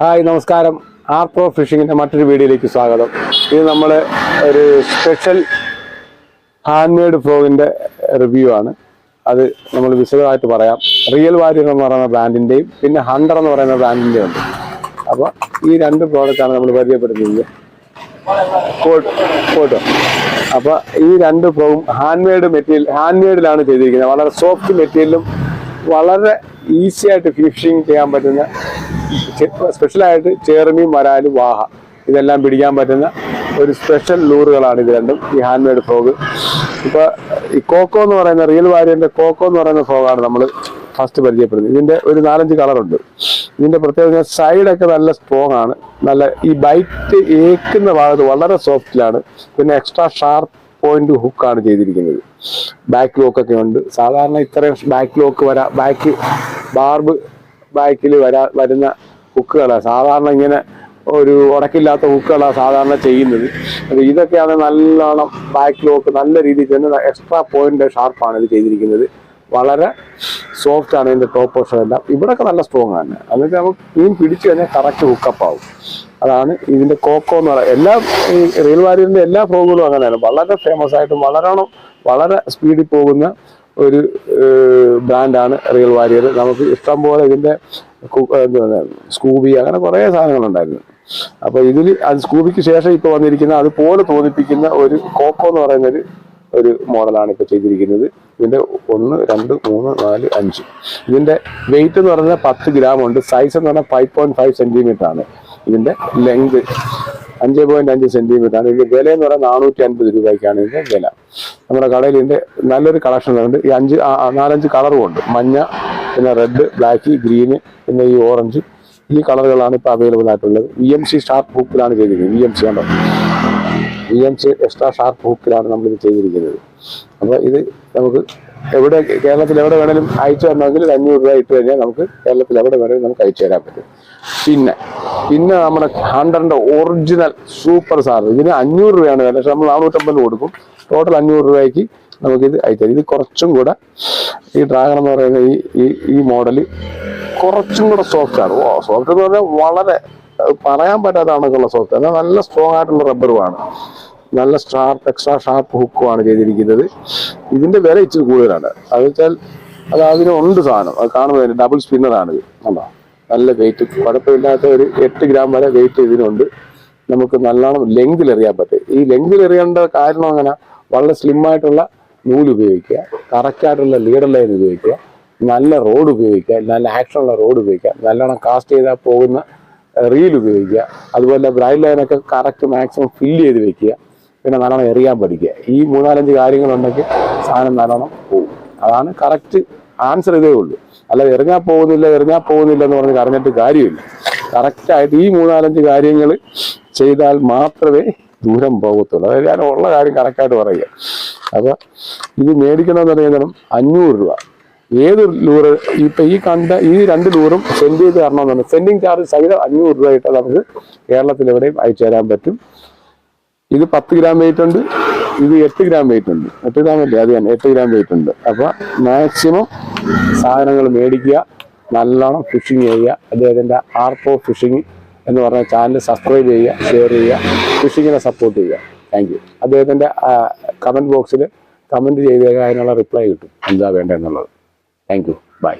Hi നമസ്കാരം. R pro ഫിഷിങ്ങിന്റെ മറ്റൊരു വീഡിയോയിലേക്ക് സ്വാഗതം. ഇത് നമ്മൾ ഒരു സ്പെഷ്യൽ ഹാൻഡ് മെയ്ഡ് ഫ്രോഗിന്റെ റിവ്യൂ ആണ്. അത് നമ്മൾ വിശദമായിട്ട് പറയാം. റിയൽ വാരിയർ എന്ന് പറയുന്ന ബ്രാൻഡിന്റെയും പിന്നെ ഹണ്ടർ എന്ന് പറയുന്ന ബ്രാൻഡിന്റെയും ഉണ്ട്. അപ്പോൾ ഈ രണ്ട് പ്രോഡക്റ്റാണ് നമ്മൾ പരിചയപ്പെടുത്തുന്നത് കോട്ടോ അപ്പോൾ ഈ രണ്ട് ഫ്രോഗും ഹാൻഡ് മെയ്ഡ് മെറ്റീരിയൽ ഹാൻഡ് മെയ്ഡിലാണ് ചെയ്തിരിക്കുന്നത്. വളരെ സോഫ്റ്റ് മെറ്റീരിയലും വളരെ ഈസി ആയിട്ട് ചെയ്യാൻ പറ്റുന്ന സ്പെഷ്യലായിട്ട് ചേർമീൻ വരാൽ വാഹ ഇതെല്ലാം പിടിക്കാൻ പറ്റുന്ന ഒരു സ്പെഷ്യൽ ലൂറുകളാണ് ഇത് രണ്ടും. ഈ ഹാൻഡ് മെയ്ഡ് ഫ്രോഗ് ഇപ്പൊ ഈ കോക്കോ എന്ന് പറയുന്ന റിയൽ വാരിയന്റെ കോക്കോ എന്ന് പറയുന്ന ഫ്രോഗാണ് നമ്മൾ ഫസ്റ്റ് പരിചയപ്പെടുന്നത്. ഇതിന്റെ ഒരു നാലഞ്ച് കളറുണ്ട് ഇതിന്റെ പ്രത്യേകത സൈഡൊക്കെ നല്ല സ്ട്രോങ് ആണ്. നല്ല ഈ ബൈറ്റ് ഏക്കുന്ന ഭാഗത്ത് വളരെ സോഫ്റ്റിലാണ് പിന്നെ എക്സ്ട്രാ ഷാർപ്പ് പോയിന്റ് ഹുക്ക് ആണ് ചെയ്തിരിക്കുന്നത്. ബാക്ക് ലോക്ക് ഒക്കെ ഉണ്ട്. സാധാരണ ഇത്രയും ബാക്ക് ലോക്ക് വരാ ബാക്ക് ബാർബ് ബാക്കിൽ വരാ വരുന്ന ഹുക്കുകളാണ് സാധാരണ ഇങ്ങനെ ഒരു ഉടക്കില്ലാത്ത ഹുക്കുകളാണ് സാധാരണ ചെയ്യുന്നത്. അപ്പൊ ഇതൊക്കെയാണ് നല്ലോണം ബാക്ക് ലോക്ക് നല്ല രീതിയിൽ തന്നെ എക്സ്ട്രാ പോയിന്റ് ഷാർപ്പാണ് ഇത് ചെയ്തിരിക്കുന്നത്. വളരെ സോഫ്റ്റ് ആണ് ഇതിന്റെ ടോപ്പ് പോർഷൻ എല്ലാം. ഇവിടെയൊക്കെ നല്ല സ്ട്രോങ് ആണ്. എന്നിട്ട് നമുക്ക് മീൻ പിടിച്ചു കഴിഞ്ഞാൽ കറക്റ്റ് ഹുക്കപ്പ് ആവും. അതാണ് ഇതിന്റെ കോക്കോ എന്ന് പറയുന്നത്. എല്ലാ ഈ റെയിൽ വാരിയറിന്റെ എല്ലാ ഫ്രോഗുകളും അങ്ങനെയാണ്. വളരെ ഫേമസ് ആയിട്ടും വളരണം വളരെ സ്പീഡിൽ പോകുന്ന ഒരു ബ്രാൻഡാണ് റിയൽ വാരിയർ നമുക്ക് ഇഷ്ടം പോലെ എന്തുവാ, സ്കൂബി അങ്ങനെ കുറേ സാധനങ്ങളുണ്ടായിരുന്നു. അപ്പോൾ ഇതിൽ അത് സ്കൂബിക്ക് ശേഷം ഇപ്പോൾ വന്നിരിക്കുന്ന അതുപോലെ തോന്നിപ്പിക്കുന്ന ഒരു കോക്കോ എന്ന് പറയുന്ന ഒരു ഒരു മോഡലാണ് ഇപ്പോൾ ചെയ്തിരിക്കുന്നത്. ഇതിന്റെ ഒന്ന് രണ്ട് മൂന്ന് നാല് അഞ്ച്. ഇതിന്റെ വെയിറ്റ് എന്ന് പറഞ്ഞാൽ പത്ത് ഗ്രാം ഉണ്ട്. സൈസ് എന്ന് പറഞ്ഞാൽ ഫൈവ് പോയിന്റ് ഫൈവ് സെന്റിമീറ്റർ ആണ്. ഇതിന്റെ ലെങ്ത് അഞ്ച് പോയിന്റ് അഞ്ച് സെന്റിമീറ്റർ ആണ്. ഇതിന്റെ വില എന്ന് പറഞ്ഞാൽ നാനൂറ്റി അൻപത് രൂപയ്ക്കാണ് ഇതിന്റെ വില. നമ്മുടെ കടയിൽ ഇതിന്റെ നല്ലൊരു കളക്ഷൻ ഉണ്ട്. ഈ അഞ്ച് നാലഞ്ച് കളറും ഉണ്ട്. മഞ്ഞ പിന്നെ റെഡ് ബ്ലാക്ക് ഗ്രീന് പിന്നെ ഈ ഓറഞ്ച് ഈ കളറുകളാണ് ഇപ്പോൾ അവൈലബിൾ ആയിട്ടുള്ളത്. വി എം സി ഷാർപ്പ് ഹൂക്കിലാണ് ചെയ്തിരിക്കുന്നത്. വി എം സി ആണോ V M C extra sharp ഹൂക്കിലാണ് നമ്മളിത് ചെയ്തിരിക്കുന്നത്. അപ്പോൾ ഇത് നമുക്ക് എവിടെ കേരളത്തിൽ എവിടെ വേണേലും അയച്ചു ഒരു അഞ്ഞൂറ് രൂപ ഇട്ട് കഴിഞ്ഞാൽ നമുക്ക് കേരളത്തിൽ എവിടെ വേണേലും നമുക്ക് അയച്ചു തരാൻ പറ്റും. പിന്നെ പിന്നെ നമ്മുടെ ഹണ്ടറിന്റെ ഒറിജിനൽ സൂപ്പർ സാർ ഇതിന് അഞ്ഞൂറ് രൂപയാണ് വില. പക്ഷെ നമ്മൾ നാനൂറ്റമ്പതിന് കൊടുക്കും. ടോട്ടൽ അഞ്ഞൂറ് രൂപയ്ക്ക് നമുക്കിത് അയച്ചു ഇത് കുറച്ചും കൂടെ ഈ ഡ്രാഗൺ എന്ന് പറയുന്ന ഈ ഈ ഈ മോഡൽ കുറച്ചും കൂടെ സോഫ്റ്റ് ആണ്. ഓ സോഫ്റ്റ് എന്ന് പറഞ്ഞാൽ വളരെ പറയാൻ പറ്റാത്ത കണക്കുള്ള സോഫ്റ്റ് നല്ല സ്ട്രോങ് ആയിട്ടുള്ള റബ്ബറുമാണ് നല്ല ഷാർപ്പ് എക്സ്ട്രാ ഷാർപ്പ് ഹുക്കുമാണ് ചെയ്തിരിക്കുന്നത്. ഇതിന്റെ വില ഇച്ചിരി കൂടുതലാണ്. അത് വെച്ചാൽ അത് അതിന് ഉണ്ട് സാധനം. അത് കാണുമ്പോൾ ഡബിൾ സ്പിന്നറാണ് ഇത്. കണ്ടോ? നല്ല വെയിറ്റ് കുഴപ്പമില്ലാത്ത ഒരു എട്ട് ഗ്രാം വരെ വെയിറ്റ് ഇതിനുണ്ട്. നമുക്ക് നല്ലോണം ലെങ്തിൽ എറിയാൻ പറ്റും. ഈ ലെങ്തിൽ എറിയേണ്ട കാരണം അങ്ങനെ വളരെ സ്ലിം ആയിട്ടുള്ള നൂൽ ഉപയോഗിക്കുക. കറക്റ്റായിട്ടുള്ള ലീഡർ ലൈൻ ഉപയോഗിക്കുക. നല്ല റോഡ് ഉപയോഗിക്കുക. നല്ല ആക്ഷനുള്ള റോഡ് ഉപയോഗിക്കുക. നല്ലോണം കാസ്റ്റ് ചെയ്താൽ പോകുന്ന റീൽ ഉപയോഗിക്കുക. അതുപോലെ ബ്രൈഡ് ലൈനൊക്കെ കറക്റ്റ് മാക്സിമം ഫില്ല് ചെയ്ത് വെക്കുക. പിന്നെ നല്ലോണം എറിയാൻ പഠിക്കുക. ഈ മൂന്നാലഞ്ച് കാര്യങ്ങളുണ്ടെങ്കിൽ സാധനം നല്ലോണം പോകും അതാണ് കറക്റ്റ് ആൻസർ ഇതേ ഉള്ളൂ. അല്ല എറിഞ്ഞാൽ പോകുന്നില്ല എറിഞ്ഞാൽ പോകുന്നില്ല എന്ന് പറഞ്ഞ് കറഞ്ഞിട്ട് കാര്യമില്ല. കറക്റ്റായിട്ട് ഈ മൂന്നാലഞ്ച് കാര്യങ്ങൾ ചെയ്താൽ മാത്രമേ ദൂരം പോകത്തുള്ളൂ. അതായത് ഞാൻ ഉള്ള കാര്യം കറക്റ്റായിട്ട് പറയുക. അപ്പൊ ഇത് മേടിക്കണമെന്ന് പറയുന്നത് അഞ്ഞൂറ് രൂപ. ഏത് ലൂറ് ഇപ്പൊ ഈ കണ്ട ഈ രണ്ട് ലൂറും സെൻഡ് ചെയ്ത് തരണമെന്നാണ്. സെൻഡിങ് ചാർജ് സഹിതം അഞ്ഞൂറ് രൂപ ഇട്ട് നമുക്ക് കേരളത്തിൽ എവിടെയും അയച്ചു തരാൻ പറ്റും. ഇത് പത്ത് ഗ്രാം വെയിറ്റ് ഉണ്ട്. ഇത് എട്ട് ഗ്രാം വെയിറ്റ് ഉണ്ട്. എട്ട് ഗ്രാം അല്ലേ? അത് തന്നെ എട്ട് ഗ്രാം വെയിറ്റ് ഉണ്ട്. അപ്പൊ മാക്സിമം സാധനങ്ങൾ മേടിക്കുക നല്ലോണം ഫിഷിങ് ചെയ്യുക അദ്ദേഹത്തിന്റെ ആർപ്പോ ഫിഷിങ് എന്ന് പറഞ്ഞ ചാനൽ സബ്സ്ക്രൈബ് ചെയ്യുക ഷെയർ ചെയ്യുക ഫിഷിങ്ങിനെ സപ്പോർട്ട് ചെയ്യുക. താങ്ക് യു അദ്ദേഹത്തിന്റെ കമന്റ് ബോക്സിൽ കമന്റ് ചെയ്ത് അതിനുള്ള റിപ്ലൈ കിട്ടും. എന്താ വേണ്ടതെന്നുള്ളത്. Thank you by